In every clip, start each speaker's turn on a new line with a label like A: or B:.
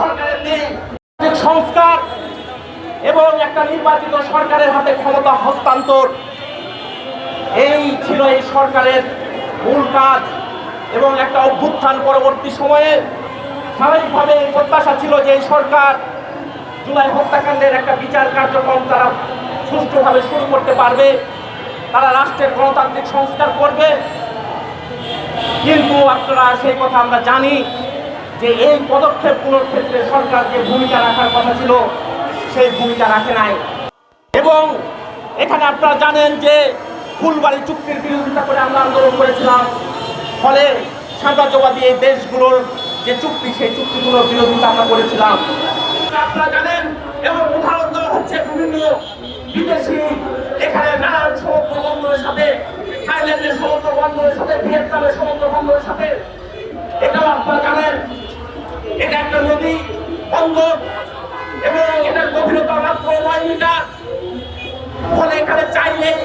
A: সরকারের নেই। সংস্কার এবং একটা নির্বাচিত সরকারের হাতে ক্ষমতা হস্তান্তর, এই ছিল এই সরকারের মূল কাজ এবং একটা অভ্যুত্থান পরবর্তী সময়ে স্বাভাবিকভাবে প্রত্যাশা ছিল যে এই সরকার জুলাই হত্যাকাণ্ডের একটা বিচার কার্যক্রম তারা সুষ্ঠুভাবে শুরু করতে পারবে, তারা রাষ্ট্রের গণতান্ত্রিক সংস্কার করবে। কিন্তু আপনারা সেই কথা আমরা জানি যে এই পদক্ষেপগুলোর ক্ষেত্রে সরকার যে ভূমিকা রাখার কথা ছিল, সেই ভূমিকা রাখে নাই। এবং এখানে আপনারা জানেন যে ফুলবাড়ি চুক্তির বিরোধিতা করে আমরা আন্দোলন করেছিলাম। ফলে সাম্রাজ্যবাদী এই দেশগুলোর যে চুক্তি, সেই চুক্তিগুলোর বিরোধিতা আমরা করেছিলাম। আপনারা জানেন, এবং উদাহরণ দেওয়া হচ্ছে বিভিন্ন বিদেশি, এখানে নানান সমুদ্র বন্দরের সাথে থাইল্যান্ডের সমুদ্র বন্দরের সাথে ভিয়েতনামের সমুদ্র বন্দরের সাথে এটাও আপনারা জানেন এটা একটা নদী বন্দর এবং এটার গভীরতা মাত্র নয় মিটার। ফলে এখানে চাইলেই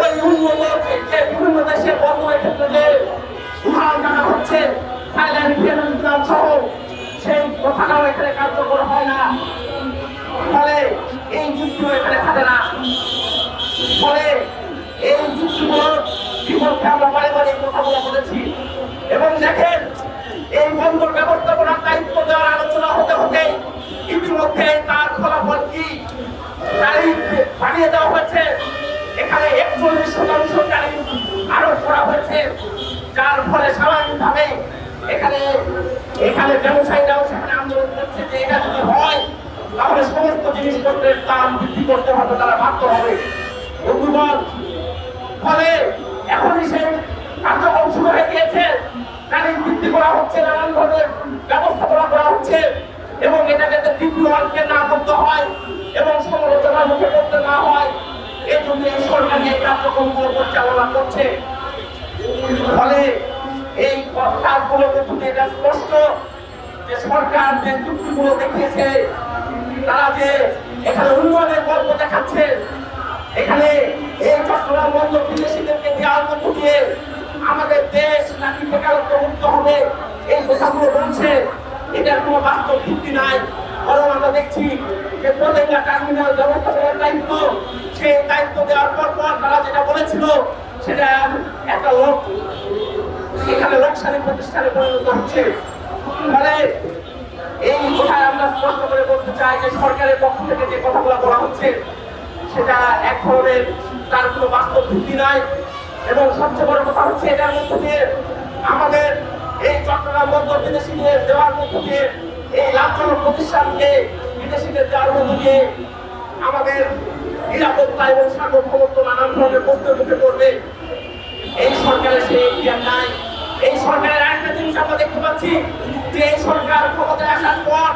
A: ওই উন্নত যে বিভিন্ন দেশের বন্দরের ক্ষেত্রে যে উদাহরণ জানা হচ্ছে, থাইল্যান্ড, ভিয়েতনাম সহ, সেই কথাটাও এখানে কার্যকর হয় না। ফলে এই যুক্তিও এখানে থাকে না। ফলে এই যুক্তিগুলোর বিপক্ষে আমরা বারে বারে এই কথাগুলো বলেছি। এবং দেখেন, এই বন্দর ব্যবস্থাপনার হয়েছে যার ফলে স্বাভাবিকভাবে এখানে এখানে ব্যবসায়ীরাও সেখানে আন্দোলন করছে যে এটা যদি হয়, তাহলে সমস্ত জিনিসপত্রের দাম বৃদ্ধি করতে হবে, তারা বাধ্য হবে। বন্ধুগণ ফলে এখনই সেই কার্যক্রম শুরু হয়ে গিয়েছে। তারিখ বৃদ্ধি করা হচ্ছে, নানান ধরনের ব্যবস্থাপনা করা হচ্ছে এবং এটাকে যাতে দ্বিতীয় না করতে হয় এবং সমালোচনার মুখে করতে না হয়। এই জন্য এই কার্যক্রমগুলো পরিচালনা করছে। ফলে এই মধ্যে দিয়ে এটা স্পষ্ট যে সরকার যে চুক্তিগুলো দেখিয়েছে, তারা যে এখানে উন্নয়নের গল্প দেখাচ্ছে, এখানে এই চট্টগ্রাম বন্দর বিদেশিদেরকে দেওয়ার মধ্য দিয়ে আমাদের দেশ নাকি বেকারত্ব মুক্ত হবে, এই কথাগুলো বলছে এটার কোনো বাস্তব ভিত্তি নাই। বরং আমরা দেখছি যে প্রত্যেকটা টার্মিনাল ব্যবস্থাপনার দায়িত্ব, সেই দায়িত্ব দেওয়ার পর পর তারা যেটা বলেছিল সেটা একটা লোক এখানে লোকসানি প্রতিষ্ঠানে পরিণত হচ্ছে। ফলে এই কথায় আমরা স্পষ্ট করে বলতে চাই যে সরকারের পক্ষ থেকে যে কথাগুলো বলা হচ্ছে, সেটা এক ধরনের তার কোনো বাস্তব ভিত্তি নাই এবং সবচেয়ে বড় কথা হচ্ছে এটার মধ্য দিয়ে আমাদের এই চট্টগ্রাম বন্দর বিদেশিদের দেওয়ার মধ্য দিয়ে এই লাভজনক প্রতিষ্ঠানকে বিদেশিদের দেওয়ার মধ্য দিয়ে আমাদের নিরাপত্তা এবং সার্বভৌমত্ব নানান ধরনের প্রশ্নের মুখে পড়বে। এই সরকারের সেই এখতিয়ার নাই। এই সরকারের একটা জিনিস আমরা দেখতে পাচ্ছি, যে এই সরকার ক্ষমতায় আসার পর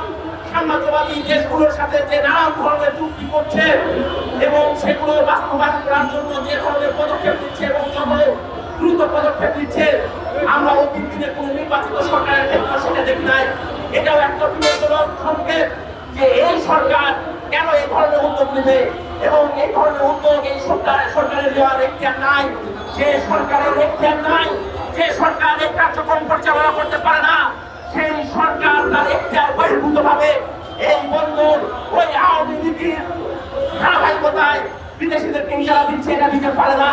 A: সাম্রাজ্যবাদী দেশগুলোর সাথে যে নানান ধরনের চুক্তি করছে এবং সেগুলো বাস্তবায়ন করার জন্য যে ধরনের পদক্ষেপ নিচ্ছে এবং যত দ্রুত পদক্ষেপ নিচ্ছে, আমরা অতীত দিনে কোনো নির্বাচিত সরকারের ক্ষেত্রে সেটা দেখি নাই। এটাও একটা বিনোদন সংকেত। যে এই সরকার কেন এই ধরনের উদ্যোগ নেবে? এবং এই ধরনের উদ্যোগ এই সরকার সরকারের নেওয়ার এখতিয়ার নাই। যে সরকারের এখতিয়ার নাই, যে সরকার এই কার্যক্রম পরিচালনা করতে পারে না, সেই সরকার তার এখতিয়ার বহির্ভূত ভাবে এই বন্দর ওই আওয়ামী লীগের ধারাবাহিকতায় বিদেশিদেরকে ইজারা দিচ্ছে, এটা দিতে পারে না।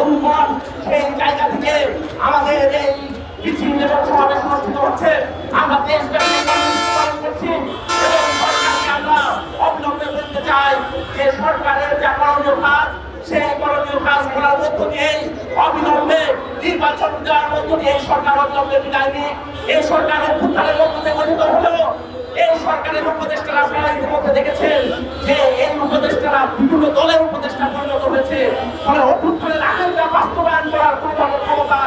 A: অনুমান সেই জায়গা থেকে আমাদের এই এবং সমাবেশ অনুষ্ঠিত হচ্ছে। আমরা দেশব্যাপী যে সরকারের যা করণীয় কাজ, সেই করণীয় কাজ করার মধ্য দিয়েই অবিলম্বে নির্বাচন দেওয়ার মধ্য দিয়ে এই সরকার অবিলম্বে বিদায় নিক এই সরকার অভ্যুত্থানের মধ্য দিয়ে গঠিত হলেও এই সরকারের উপদেষ্টারা আপনারা ইতিমধ্যে দেখেছেন যে এই উপদেষ্টারা বিভিন্ন দলের উপদেষ্টা পরিণত হয়েছে। ফলে অভ্যুত্থানের আকাঙ্ক্ষা বাস্তবায়ন করার কোনো ক্ষমতা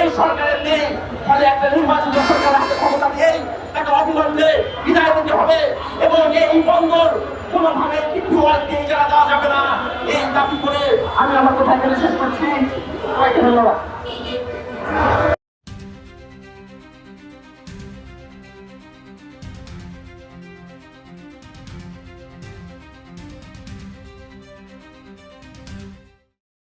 A: এই সরকারের নেই। ফলে একটা নির্বাচিত সরকার হাতে ক্ষমতা দিয়েই তাকে অবিলম্বে বিদায় দিতে হবে এবং এই বন্দর কোনোভাবে আমি আমার কথা এখানে শেষ করছি।